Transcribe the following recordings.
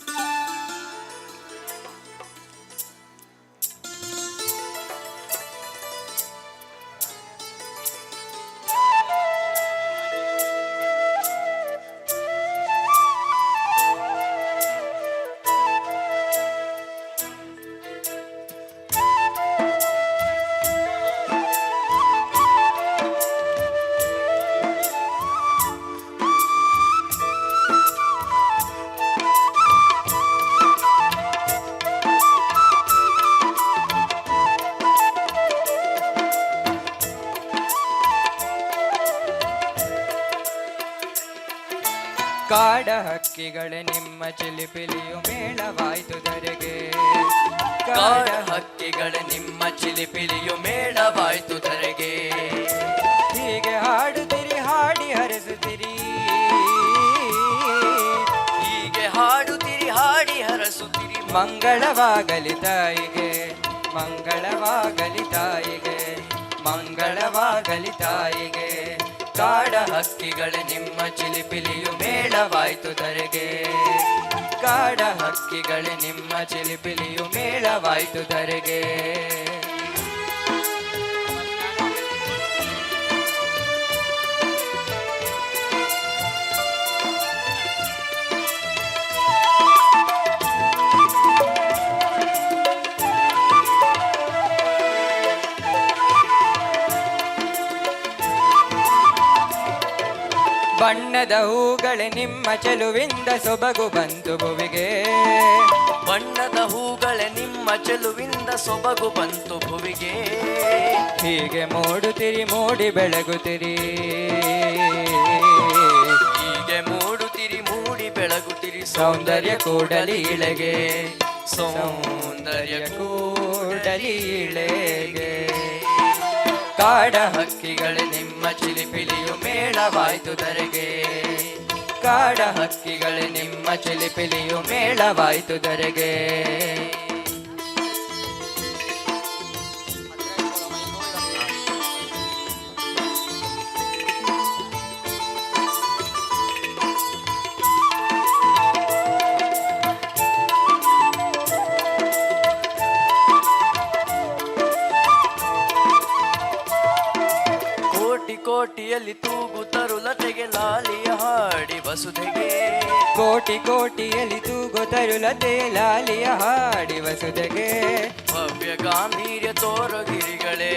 Música ಕಾಡ ಹಕ್ಕಿಗಳೇ ನಿಮ್ಮ ಚಿಲಿಪಿಲಿಯು ಮೇಳವಾಯ್ತು ಧರೆಗೆ ಕಾಡ ಹಕ್ಕಿಗಳ ನಿಮ್ಮ ಚಿಲಿಪಿಲಿಯು ಮೇಳವಾಯ್ತು ಧರೆಗೆ ಹೀಗೆ ಹಾಡುತ್ತಿರಿ, ಹಾಡಿ ಹರಿಸುತ್ತಿರಿ. ಹೀಗೆ ಹಾಡುತ್ತಿರಿ, ಹಾಡಿ ಹರಸುತ್ತಿರಿ. ಮಂಗಳವಾಗಲಿ ತಾಯಿಗೆ ಮಂಗಳವಾಗಲಿ ತಾಯಿಗೆ ಮಂಗಳವಾಗಲಿ ತಾಯಿಗೆ. ಕಾಡ ಹಕ್ಕಿಗಳ ನಿಮ್ಮ ಚಿಲಿಪಿಲಿಯು ಮೇಳವಾಯ್ತು ಧರೆಗೆ. ಕಾಡ ಹಕ್ಕಿಗಳೇ ನಿಮ್ಮ ಚಿಲಿಪಿಲಿಯು ಮೇಳವಾಯ್ತು ಧರೆಗೆ. ಬಣ್ಣದ ಹೂಗಳೇ ನಿಮ್ಮ ಚೆಲುವಿಂದ ಸೊಬಗು ಬಂತು ಭುವಿಗೆ. ಬಣ್ಣದ ಹೂಗಳೆ ನಿಮ್ಮ ಚೆಲುವಿಂದ ಸೊಬಗು ಬಂತು ಭುವಿಗೆ. ಹೀಗೆ ಮೂಡುತ್ತಿರಿ ಮೂಡಿ ಬೆಳಗುತ್ತಿರಿ. ಹೀಗೆ ಮೂಡುತ್ತಿರಿ ಮೂಡಿ ಬೆಳಗುತ್ತಿರಿ ಸೌಂದರ್ಯ ಕೂಡಲಿ ಇಳೆಗೆ. ಸೌಂದರ್ಯ ಕೂಡಲಿ ಇಳೆಗೆ. ಕಾಡ ಹಕ್ಕಿಗಳು ನಿಮ್ಮ ಚಿಲಿಪಿಲಿಯು ಮೇಳವಾಯ್ತು ದರೆಗೆ. ಕಾಡ ಹಕ್ಕಿಗಳು ನಿಮ್ಮ ಚಿಲಿಪಿಲಿಯು ಮೇಳವಾಯ್ತು ಧರೆಗೆ ಕೋಟಿಯಲ್ಲಿ ತೂಗು ತರುಲತೆಗೆ ಲಾಲಿಯ ಹಾಡಿ ವಸುಧೆಗೆ. ಕೋಟಿ ಕೋಟಿಯಲ್ಲಿ ತೂಗು ತರುಲತೆ ಲಾಲಿಯ ಹಾಡಿ ವಸುದೆಗೆ ಭವ್ಯ ಗಾಂಭೀರ್ಯ ತೋರಗಿರಿಗಳೇ.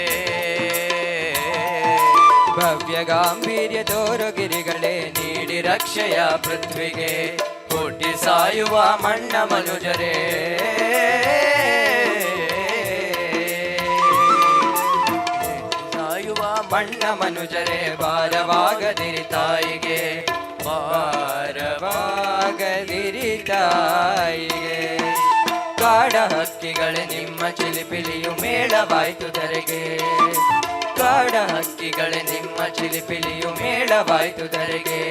ಭವ್ಯ ಗಾಂಭೀರ್ಯ ತೋರುಗಿರಿಗಳೇ ನೀಡಿ ರಕ್ಷೆಯ ಪೃಥ್ವಿಗೆ. ಕೋಟಿ ಸಾಯುವ ಮಣ್ಣ ಮನುಜರೇ. ಮಣ್ಣ ಮನುಜರೇ, ಭಾರವಾಗದಿರಿ ತಾಯಿಗೆ. ಭಾರವಾಗದಿರಿ ತಾಯಿಗೆ. ಕಾಡ ಹಕ್ಕಿಗಳೇ, ನಿಮ್ಮ ಚಿಲಿಪಿಲಿಯು ಮೇಳವಾಯ್ತು ಧರೆಗೆ ಕಾಡ ಹಕ್ಕಿಗಳೇ, ನಿಮ್ಮ ಚಿಲಿಪಿಲಿಯು ಮೇಳವಾಯ್ತು ಧರೆಗೆ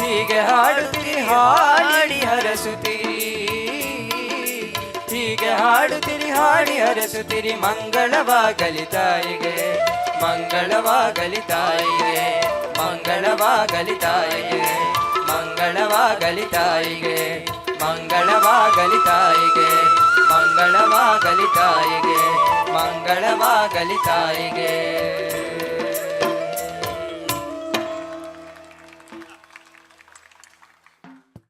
ಹೀಗೆ ಹಾಡುತ್ತೀರಿ ಹಾಡಿ ಹರಸುತ್ತೀರಿ ಹೀಗೆ ಹಾಡುತ್ತೀರಿ, ಹಾಡಿ ಹರಸುತ್ತೀರಿ, ಮಂಗಳವಾಗಲಿ ತಾಯಿಗೆ. ಮಂಗಳವಾಗಲಿ ತಾಯಿಗೆ ಮಂಗಳವಾಗಲಿ ತಾಯಿಗೆ ಮಂಗಳವಾಗಲಿ ತಾಯಿಗೆ ಮಂಗಳವಾಗಲಿ ತಾಯಿಗೆ ಮಂಗಳವಾಗಲಿ ತಾಯಿಗೆ ಮಂಗಳವಾಗಲಿ ತಾಯಿಗೆ.